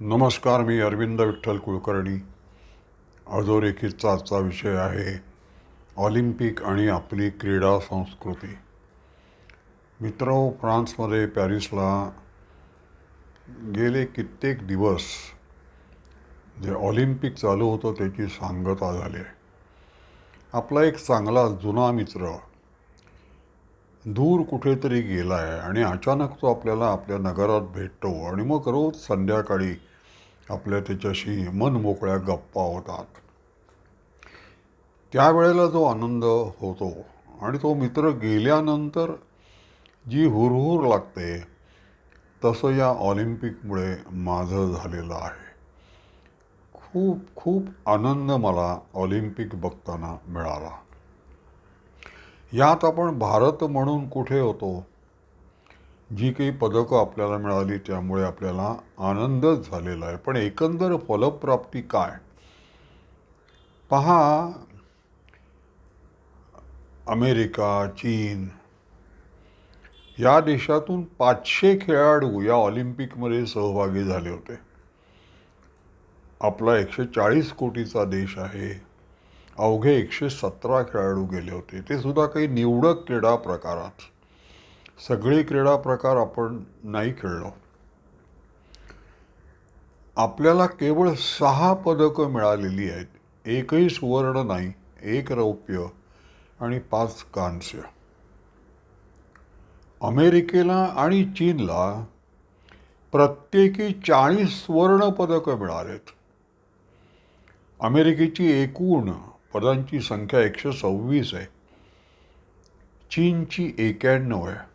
नमस्कार मी अरविंद विठ्ठल कुलकर्णी. अधोरेखितचा आजचा विषय आहे ऑलिम्पिक आणि आपली क्रीडा संस्कृती. मित्र फ्रान्समध्ये पॅरिसला गेले कित्येक दिवस जे ऑलिम्पिक चालू होतं त्याची सांगता झाली आहे. आपला एक चांगला जुना मित्र दूर कुठेतरी गेला आहे आणि अचानक तो आपल्याला आपल्या नगरात भेटतो आणि मग रोज संध्याकाळी आपल्या त्याच्याशी मन मोकळ्या गप्पा होतात. त्यावेळेला जो आनंद होतो आणि तो मित्र गेल्यानंतर जी हुरहुर लागते तसं या ऑलिम्पिकमुळे माझं झालेलं आहे. खूप खूप आनंद मला ऑलिम्पिक बघताना मिळाला. यात आपण भारत म्हणून कुठे होतो? जी काही पदकं आपल्याला मिळाली त्यामुळे आपल्याला आनंदच झालेला आहे. पण एकंदर फलप्राप्ती काय? पहा अमेरिका चीन या देशातून पाचशे खेळाडू या ऑलिम्पिकमध्ये सहभागी झाले होते. आपला एकशे चाळीस कोटीचा देश आहे. अवघे एकशे सतरा खेळाडू गेले होते. ते सुद्धा काही निवडक क्रीडा प्रकारात. सगळे क्रीडा प्रकार आपण नाही खेळलो. आपल्याला केवळ सहा पदकं मिळालेली आहेत. एकही सुवर्ण नाही एक रौप्य आणि पाच कांस्य. अमेरिकेला आणि चीनला प्रत्येकी चाळीस सुवर्ण पदकं मिळालेत. अमेरिकेची एकूण पदांची संख्या एकशे सव्वीस आहे. चीनची एक्याण्णव आहे.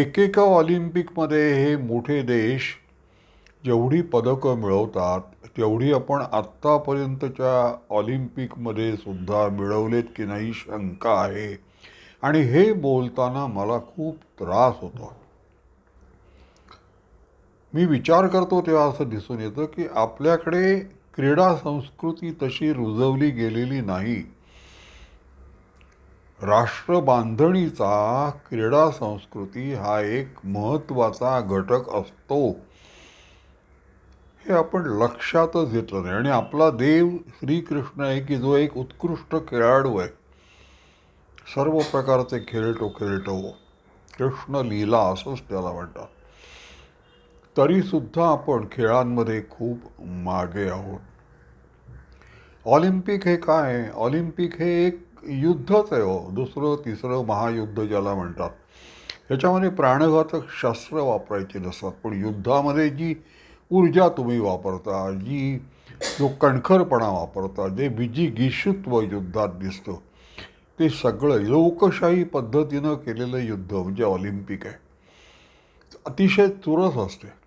एकेका ऑलिम्पिकमध्ये हे मोठे देश जेवढी पदकं मिळवतात तेवढी आपण आत्तापर्यंतच्या ऑलिम्पिकमध्ये सुद्धा मिळवलेत की नाही शंका आहे. आणि हे बोलताना मला खूप त्रास होतो. मी विचार करतो तेव्हा असं दिसून येतं की आपल्याकडे क्रीडा संस्कृती तशी रुजवली गेलेली नाही. राष्ट्र बांधणीचा क्रीडा संस्कृती हा एक महत्त्वाचा घटक असतो. हे आपण लक्षातच घेतलं नाही आणि आपला देव श्रीकृष्ण आहे की जो एक उत्कृष्ट खेळाडू आहे. सर्व प्रकारचे खेळतो खेळतो. कृष्ण लीला असंच त्याला म्हणतात. तरीसुद्धा आपण खेळांमध्ये खूप मागे आहोत. ऑलिम्पिक हे काय? आहे ऑलिम्पिक हे एक युद्धच आहे हो. दुसरं तिसरं महायुद्ध ज्याला म्हणतात. ह्याच्यामध्ये प्राणघातक शस्त्र वापरायचे नसतात पण युद्धामध्ये जी ऊर्जा तुम्ही वापरता जी जो कणखरपणा वापरता जे विजिगीषुत्व युद्धात दिसतं ते सगळं लोकशाही पद्धतीनं केलेलं युद्ध म्हणजे ऑलिम्पिक आहे. अतिशय चुरस असते.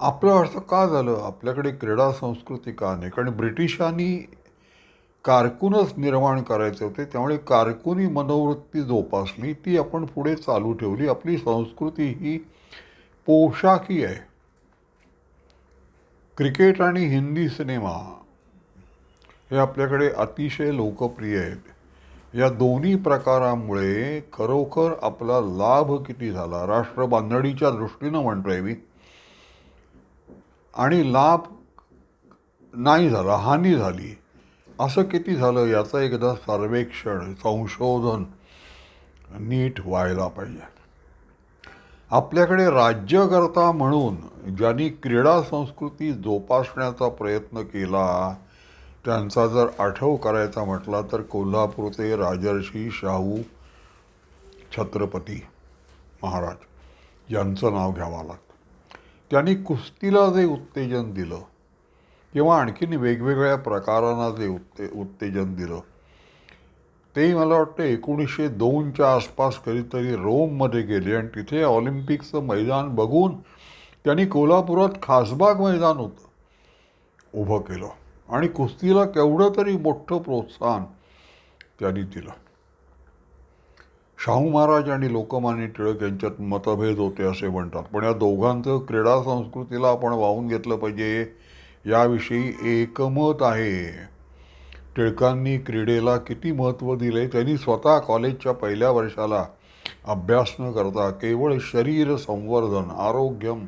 आपलं असं का झालं? आपल्याकडे क्रीडा संस्कृती का नाही? कारण ब्रिटिशांनी कारकूनच निर्माण करायचे होते. त्यामुळे कारकुनी मनोवृत्ती जोपासली. ती आपण पुढे चालू ठेवली. आपली संस्कृती ही पोशाखी आहे. क्रिकेट आणि हिंदी सिनेमा हे आपल्याकडे अतिशय लोकप्रिय आहेत. या दोन्ही प्रकारामुळे खरोखर आपला लाभ किती झाला? राष्ट्र बांधणीच्या दृष्टीनं म्हणतोय मी आणि लाभ नाही झाला हानी झाली. असं किती झालं याचं एकदा सर्वेक्षण संशोधन नीट व्हायला पाहिजे. आपल्याकडे राज्यकर्ता म्हणून ज्यांनी क्रीडा संस्कृती जोपासण्याचा प्रयत्न केला त्यांचा जर आठव करायचा म्हटला तर कोल्हापूरचे राजर्षी शाहू छत्रपती महाराज यांचं नाव घ्यावं लागतं. त्यांनी कुस्तीला जे उत्तेजन दिलं किंवा आणखीन वेगवेगळ्या प्रकारांना जे उत्ते उत्तेजन दिलं ते मला वाटतं एकोणीसशे दोनच्या आसपास कधीतरी रोममध्ये गेले. आणि तिथे ऑलिम्पिकचं मैदान बघून त्यांनी कोल्हापुरात खासबाग मैदान होतं उभं केलं. आणि कुस्तीला केवढं तरी मोठं प्रोत्साहन त्यांनी दिलं. शाहू महाराज आणि लोकमान्य टिळक यांच्यात मतभेद होते असे म्हणतात. पण या दोघांचं क्रीडा संस्कृतीला आपण वाहून घेतलं पाहिजे याविषयी एकमत आहे. टिळकांनी क्रीडेला किती महत्त्व दिले त्यांनी स्वतः कॉलेजच्या पहिल्या वर्षाला अभ्यास न करता केवळ शरीर संवर्धन आरोग्यम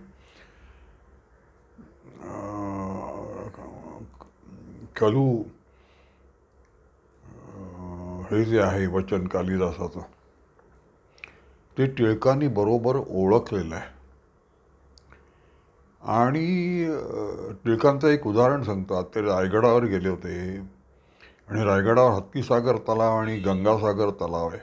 कलू हे जे आहे वचन कालिदासाचं ते टिळकांनी बरोबर ओळखलेलं आहे. आणि टिळकांचं एक उदाहरण सांगतात. ते रायगडावर गेले होते. आणि रायगडावर हत्तीसागर तलाव आणि गंगासागर तलाव आहे.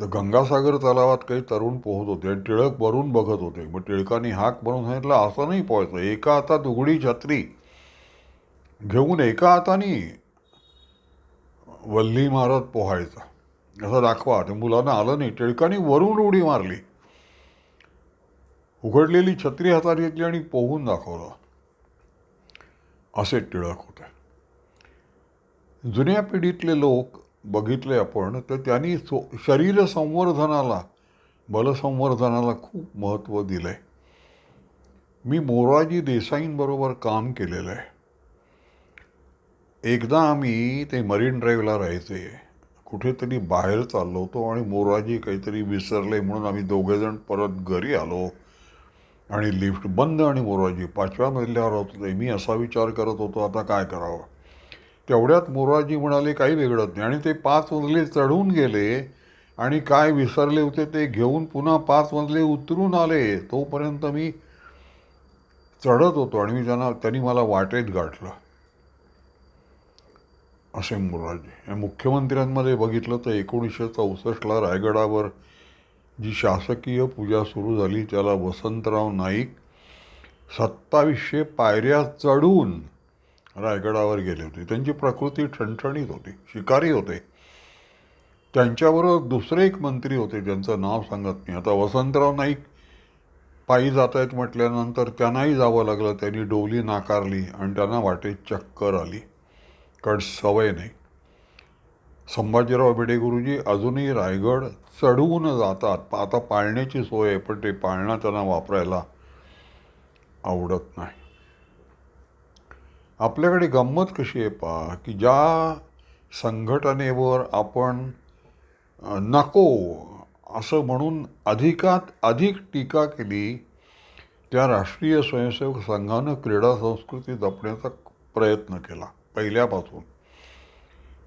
तर गंगासागर तलावात काही तरुण पोहत होते आणि टिळक वरून बघत होते. मग टिळकांनी हाक म्हणून सांगितलं असं नाही पोहायचं. एका हातात उघडी छत्री घेऊन एका हाताने वल्ली मारत पोहायचा. असं दाखवा. ते मुलांना आलं नाही. टिळकांनी वरून उडी मारली. उघडलेली छत्री हातात घेतली आणि पोहून दाखवलं. असे टिळक होते. जुन्या पिढीतले लोक बघितले आपण तर त्यांनी सो शरीर संवर्धनाला बलसंवर्धनाला खूप महत्त्व दिलं आहे मी मोराजी देसाईंबरोबर काम केलेलं आहे. एकदा आम्ही ते मरीन ड्राईव्हला राहायचे. कुठेतरी बाहेर चाललो होतो आणि मोराजी काहीतरी विसरले म्हणून आम्ही दोघेजण परत घरी आलो. आणि लिफ्ट बंद आणि मोराजी पाचव्या मजल्यावर होते. मी असा विचार करत होतो आता काय करावं? तेवढ्यात मोराजी म्हणाले काही वेगळंच नाही. आणि ते पाच मजले चढून गेले आणि काय विसरले होते ते घेऊन पुन्हा पाच मजले उतरून आले. तोपर्यंत मी चढत होतो आणि मी त्यांना त्यांनी मला वाटेत गाठलं. असे मुरारजी या मुख्यमंत्र्यांमध्ये बघितलं तर एकोणीसशे चौसष्टला रायगडावर जी शासकीय पूजा सुरू झाली त्याला वसंतराव नाईक सत्तावीसशे पायऱ्या चढून रायगडावर गेले होते. त्यांची प्रकृती ठणठणीत होती शिकारी होते. त्यांच्याबरोबर दुसरे एक मंत्री होते ज्यांचं नाव सांगत नाही. आता वसंतराव नाईक पायी जात आहेत म्हटल्यानंतर त्यांनाही जावं लागलं. त्यांनी डोली नाकारली आणि त्यांना वाटेत चक्कर आली. कारण सवय नाही. संभाजीराव भिडे गुरुजी अजूनही रायगड चढवून जातात. आता पाळण्याची सोय आहे पण ते पाळणा त्यांना वापरायला आवडत नाही. आपल्याकडे गंमत कशी आहे पा की ज्या संघटनेवर आपण नको असं म्हणून अधिकात अधिक टीका केली त्या राष्ट्रीय स्वयंसेवक संघानं क्रीडा संस्कृती जपण्याचा प्रयत्न केला. पहिल्यापासून.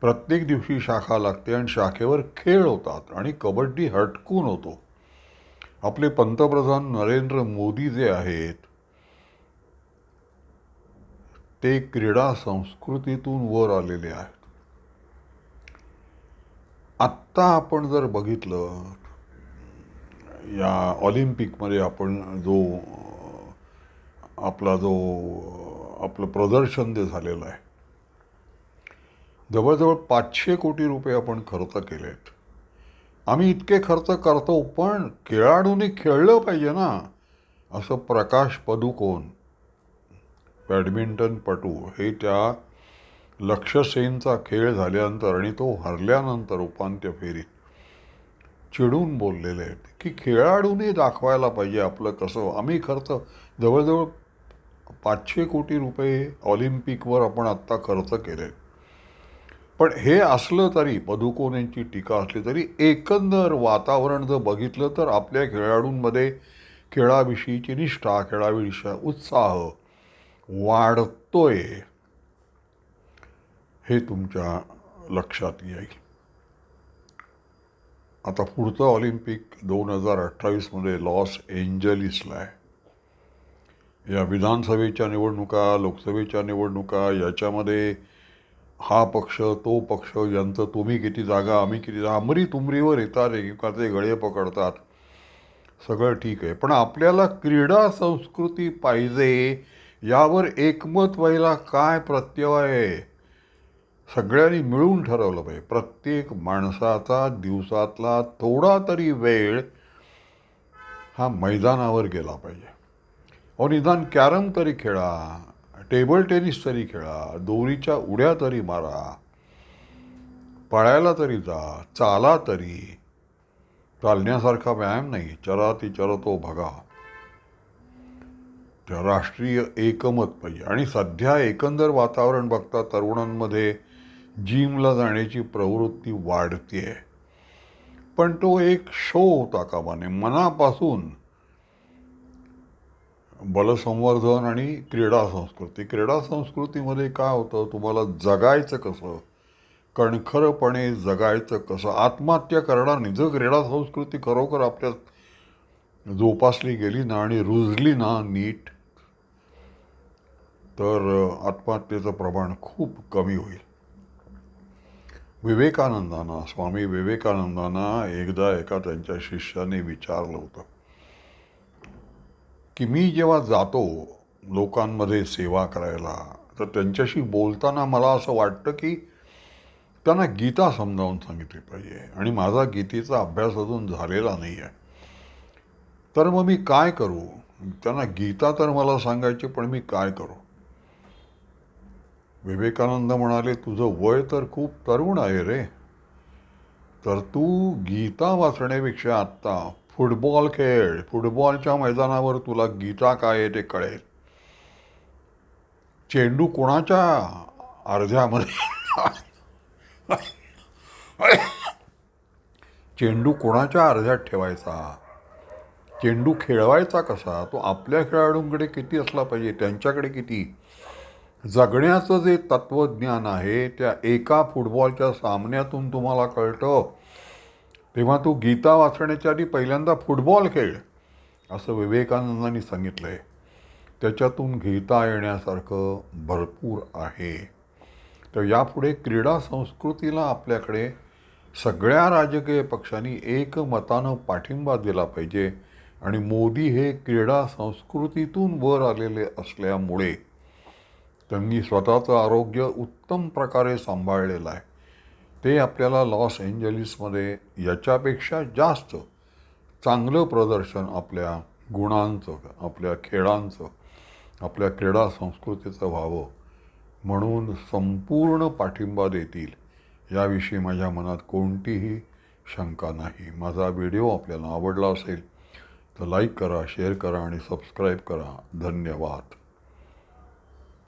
प्रत्येक दिवशी शाखा लागते आणि शाखेवर खेळ होतात आणि कबड्डी हटकून होतो. आपले पंतप्रधान नरेंद्र मोदी जे आहेत ते क्रीडा संस्कृतीतून वर आलेले आहेत. आत्ता आपण जर बघितलं या ऑलिम्पिकमध्ये आपण जो आपला जो आपलं प्रदर्शन जे झालेलं आहे जवळजवळ पाचशे कोटी रुपये आपण खर्च केले आहेत आम्ही इतके खर्च करतो पण खेळाडूंनी खेळलं पाहिजे ना असं प्रकाश पदुकोण बॅडमिंटनपटू हे त्या लक्षसेनचा खेळ झाल्यानंतर आणि तो हरल्यानंतर उपांत्य फेरीत चिडून बोललेले आहेत की खेळाडूंनी दाखवायला पाहिजे आपलं कसं. आम्ही खर्च जवळजवळ पाचशे कोटी रुपये ऑलिम्पिकवर आपण आत्ता खर्च केले पण हे असलं तरी पदुकोन यांची टीका असली तरी एकंदर वातावरण जर बघितलं तर आपल्या खेळाडूंमध्ये खेळाविषयीची निष्ठा खेळाविषयी उत्साह वाढतोय. हे तुमच्या लक्षात येईल. आता पुढचं ऑलिम्पिक दोन हजार अठ्ठावीसमध्ये लॉस एंजलिसला आहे. या विधानसभेच्या निवडणुका लोकसभेच्या निवडणुका याच्यामध्ये हा पक्ष तो पक्ष यांचं तुम्ही किती जागा आम्ही किती जागा अमरी तुमरीवर येतात एकेकाचे गळे पकडतात. सगळं ठीक आहे. पण आपल्याला क्रीडा संस्कृती पाहिजे यावर एकमत व्हायला काय प्रत्यय आहे? सगळ्यांनी मिळून ठरवलं पाहिजे. प्रत्येक माणसाचा दिवसातला थोडा तरी वेळ हा मैदानावर गेला पाहिजे. अहो निदान कॅरम तरी खेळा. टेबल टेनिस तरी खेळा दोरीच्या उड्या तरी मारा पळायला तरी जा चाला तरी. चालण्यासारखा व्यायाम नाही चरा ती चरतो भगा. त्या राष्ट्रीय एकमत पाहिजे. आणि सध्या एकंदर वातावरण बघता तरुणांमध्ये जिमला जाण्याची प्रवृत्ती वाढते पण तो एक शो होता कामाने मनापासून बलसंवर्धन आणि क्रीडा संस्कृती. क्रीडा संस्कृतीमध्ये काय होतं? तुम्हाला जगायचं कसं? कणखरपणे जगायचं कसं? आत्महत्या करणार नाही जर क्रीडा संस्कृती खरोखर आपल्यात जोपासली गेली ना आणि रुजली ना नीट तर आत्महत्येचं प्रमाण खूप कमी होईल. विवेकानंदांना स्वामी विवेकानंदांना एकदा एका त्यांच्या शिष्याने विचारलं होतं. की मी जेव्हा जातो लोकांमध्ये सेवा करायला तर त्यांच्याशी बोलताना मला असं वाटतं की त्यांना गीता समजावून सांगितली पाहिजे. आणि माझा गीतेचा अभ्यास अजून झालेला नाही आहे तर मग मी काय करू? त्यांना गीता तर मला सांगायची पण मी काय करू? विवेकानंद म्हणाले तुझं वय तर खूप तरुण आहे रे. तर तू गीता वाचण्यापेक्षा आत्ता फुटबॉल खेळ. फुटबॉलच्या मैदानावर तुला गीता काय आहे ते कळेल. चेंडू कोणाच्या अर्ध्यामध्ये? चेंडू कोणाच्या अर्ध्यात ठेवायचा? चेंडू खेळवायचा कसा? तो आपल्या खेळाडूंकडे किती असला पाहिजे? त्यांच्याकडे किती? जगण्याचं जे तत्त्वज्ञान आहे त्या एका फुटबॉलच्या सामन्यातून तुम्हाला कळतं. तेव्हा तू गीता वाचण्याच्या आधी पहिल्यांदा फुटबॉल खेळ असं विवेकानंदांनी सांगितलं आहे त्याच्यातून गीता येण्यासारखं भरपूर आहे. तर यापुढे क्रीडा संस्कृतीला आपल्याकडे सगळ्या राजकीय पक्षांनी एकमतानं पाठिंबा दिला पाहिजे आणि मोदी हे क्रीडा संस्कृतीतून वर आलेले असल्यामुळे त्यांनी स्वतःचं आरोग्य उत्तम प्रकारे सांभाळलेलं आहे. ते आपल्याला लॉस एंजलिसमध्ये याच्यापेक्षा जास्त चांगलं प्रदर्शन आपल्या गुणांचं आपल्या खेळांचं आपल्या क्रीडा संस्कृतीचं व्हावं म्हणून संपूर्ण पाठिंबा देतील याविषयी माझ्या मनात कोणतीही शंका नाही. माझा व्हिडिओ आपल्याला आवडला असेल तर लाईक करा शेअर करा आणि सबस्क्राईब करा. धन्यवाद.